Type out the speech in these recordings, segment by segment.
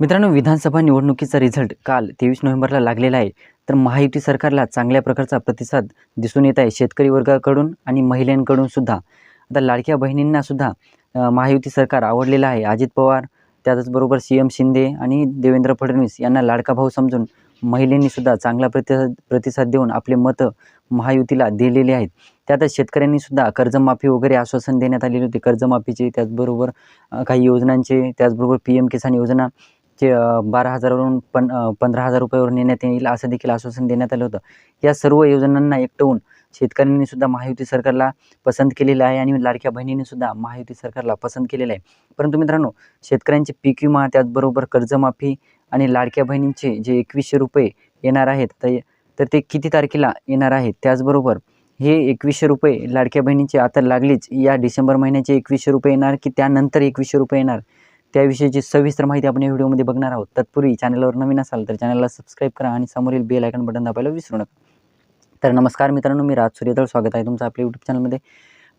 मित्रांनो विधानसभा निवडणुकीचा रिझल्ट काल तेवीस नोव्हेंबरला लागलेला आहे. तर महायुती सरकारला चांगल्या प्रकारचा प्रतिसाद दिसून येत आहे. शेतकरी वर्गाकडून आणि महिलांकडून सुद्धा. आता लाडक्या बहिणींना सुद्धा महायुती सरकार आवडलेलं आहे. अजित पवार त्याचबरोबर सी एम शिंदे आणि देवेंद्र फडणवीस यांना लाडका भाऊ समजून महिलांनीसुद्धा चांगला प्रतिसाद प्रतिसाद देऊन आपले मतं महायुतीला दिलेले आहेत. त्यातच शेतकऱ्यांनीसुद्धा कर्जमाफी वगैरे आश्वासन देण्यात आलेले होते. कर्जमाफीचे त्याचबरोबर काही योजनांचे त्याचबरोबर पी एम किसान योजना ते बारा हजारावरून पण पंधरा हजार रुपयावर नेण्यात येईल असं देखील आश्वासन देण्यात आलं होतं. या सर्व योजनांना एकटवून शेतकऱ्यांनी सुद्धा महायुती सरकारला पसंत केलेलं आहे आणि लाडक्या बहिणींनी सुद्धा महायुती सरकारला पसंत केलेलं आहे. परंतु मित्रांनो शेतकऱ्यांचे पीक विमा त्याचबरोबर कर्जमाफी आणि लाडक्या बहिणींचे जे एकवीसशे रुपये येणार आहेत तर तर ते किती तारखेला येणार आहेत? त्याचबरोबर हे एकवीसशे रुपये लाडक्या बहिणींचे आता लागलीच या डिसेंबर महिन्याचे एकवीसशे रुपये येणार की त्यानंतर एकवीसशे रुपये येणार? त्याविषयीची सविस्तर माहिती आपण या व्हिडिओमध्ये बघणार आहोत. तत्पूर्वी चॅनलवर नवीन असाल तर चॅनलला सबस्क्राईब करा आणि समोरील बेल आयकन बटन दाबायला विसरू नका. तर नमस्कार मित्रांनो मी राज सूर्यदळ. स्वागत आहे तुमचं आपल्या यूट्यूब चॅनलमध्ये.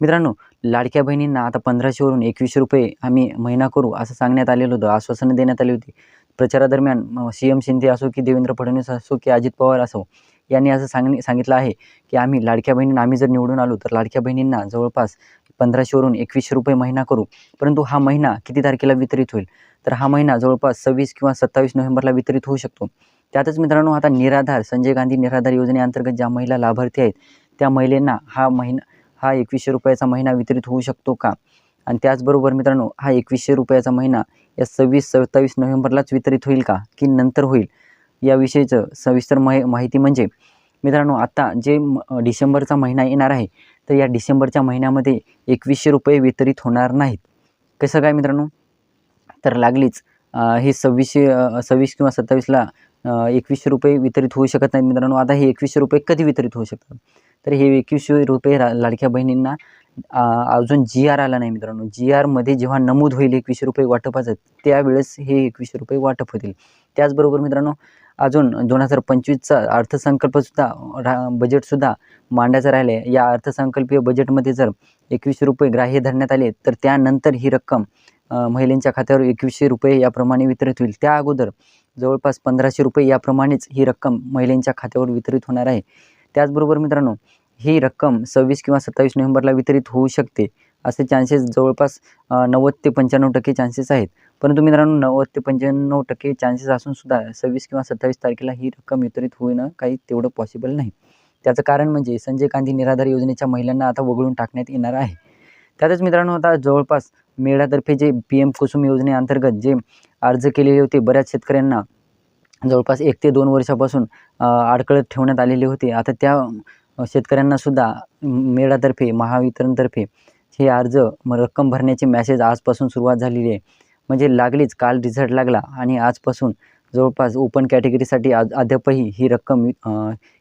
मित्रांनो लाडक्या बहिणींना आता पंधराशेवरून एकवीसशे रुपये आम्ही महिना करू असं सांगण्यात आलेलं होतं आश्वासनं देण्यात आली होती. प्रचारादरम्यान सी एम शिंदे असो की देवेंद्र फडणवीस असो की अजित पवार असो यांनी असं सांग सांगितलं आहे की आम्ही लाडक्या बहिणींना आम्ही जर निवडून आलो तर लाडक्या बहिणींना जवळपास पंधराशेवरून एकवीसशे रुपये महिना करू. परंतु हा महिना किती तारखेला वितरित होईल? तर हा महिना जवळपास सव्वीस किंवा सत्तावीस नोव्हेंबरला वितरित होऊ शकतो. त्यातच मित्रांनो आता निराधार संजय गांधी निराधार योजनेअंतर्गत ज्या महिला लाभार्थी आहेत त्या महिलांना हा महिना हा एकवीसशे रुपयाचा महिना वितरित होऊ शकतो का? आणि त्याचबरोबर मित्रांनो हा एकवीसशे रुपयाचा महिना या सव्वीस सत्तावीस नोव्हेंबरलाच वितरित होईल का? की नंतर होईल? याविषयीचं सविस्तर माहि माहिती म्हणजे मित्रांनो आता जे डिसेंबरचा महिना येणार आहे तर या डिसेंबरच्या महिन्यामध्ये एकवीसशे रुपये वितरित होणार नाहीत. कसं काय मित्रांनो? तर लागलीच हे सव्वीसशे सव्वीस किंवा सत्तावीसला एकवीसशे रुपये वितरित होऊ शकत नाहीत मित्रांनो. आता हे एकवीसशे रुपये कधी वितरित होऊ शकतात? तर हे एकवीसशे रुपये लाडक्या बहिणींना अजून जी आर आला नाही मित्रांनो. जी आरमध्ये जेव्हा नमूद होईल एकवीसशे रुपये वाटपाचं त्यावेळेस हे एकवीसशे रुपये वाटप होतील. त्याचबरोबर मित्रांनो अजून दोन हजार पंचवीसचा अर्थसंकल्पसुद्धा रा बजेटसुद्धा मांडायचं राहिलं. आहे या अर्थसंकल्पीय बजेटमध्ये जर एकवीसशे रुपये ग्राह्य धरण्यात आले तर त्यानंतर ही रक्कम महिलांच्या खात्यावर एकवीसशे रुपये याप्रमाणे वितरित होईल. त्या अगोदर जवळपास पंधराशे रुपये याप्रमाणेच ही रक्कम महिलांच्या खात्यावर वितरित होणार आहे. त्याचबरोबर मित्रांनो ही रक्कम सव्वीस किंवा सत्तावीस नोव्हेंबरला वितरित होऊ शकते असे चान्सेस जवळपास नव्वद ते पंच्याण्णव टक्के चान्सेस आहेत. परंतु मित्रांनो नव्वद ते पंच्याण्णव टक्के चान्सेस असून सुद्धा सव्वीस किंवा सत्तावीस तारखेला ही रक्कम वितरित होणं काही तेवढं पॉसिबल नाही. त्याचं कारण म्हणजे संजय गांधी निराधार योजनेच्या महिलांना आता वगळून टाकण्यात येणार आहे. त्यातच मित्रांनो आता जवळपास मेळातर्फे जे पी एम कुसुम योजनेअंतर्गत जे अर्ज केलेले होते बऱ्याच शेतकऱ्यांना जवळपास एक ते दोन वर्षापासून अडकळत ठेवण्यात आलेले होते. आता त्या शेतकऱ्यांनासुद्धा मेळातर्फे महावितरणतर्फे हे अर्ज म रक्कम भरण्याचे मॅसेज आजपासून सुरुवात झालेली आहे. म्हणजे लागलीच काल रिझल्ट लागला आणि आजपासून जवळपास ओपन कॅटेगरीसाठी आज अद्यापही ही रक्कम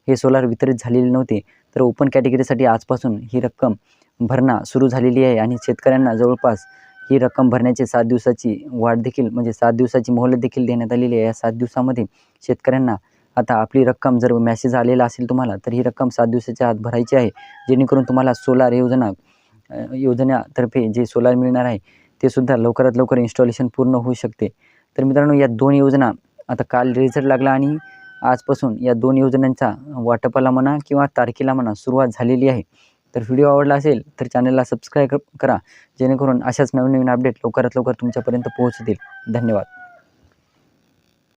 हे सोलार वितरित झालेली नव्हते. तर ओपन कॅटेगरीसाठी आजपासून ही रक्कम भरणा सुरू झालेली आहे आणि शेतकऱ्यांना जवळपास ही रक्कम भरण्याची सात दिवसाची वाढ देखील म्हणजे सात दिवसाची मोहलत देखील देण्यात आलेली आहे. या सात दिवसामध्ये शेतकऱ्यांना आता आपली रक्कम जर मॅसेज आलेला असेल तुम्हाला तर ही रक्कम सात दिवसाच्या आत भरायची आहे. जेणेकरून तुम्हाला सोलार योजना अ, योजनेतर्फे जे सोलार मिळणार आहे ते सुद्धा लवकरात लवकर इन्स्टॉलेशन पूर्ण होऊ शकते. तर मित्रांनो या दोन योजना आता काल रिझल्ट लागला आणि आजपासून या दोन योजनांचा वाटपाला म्हणा किंवा तारखेला म्हणा सुरुवात झालेली आहे. तर व्हिडिओ आवडला असेल तर चॅनलला सबस्क्राईब करा जेणेकरून अशाच नवीन नवीन अपडेट लवकरात लवकर तुमच्यापर्यंत पोहोचतील. धन्यवाद.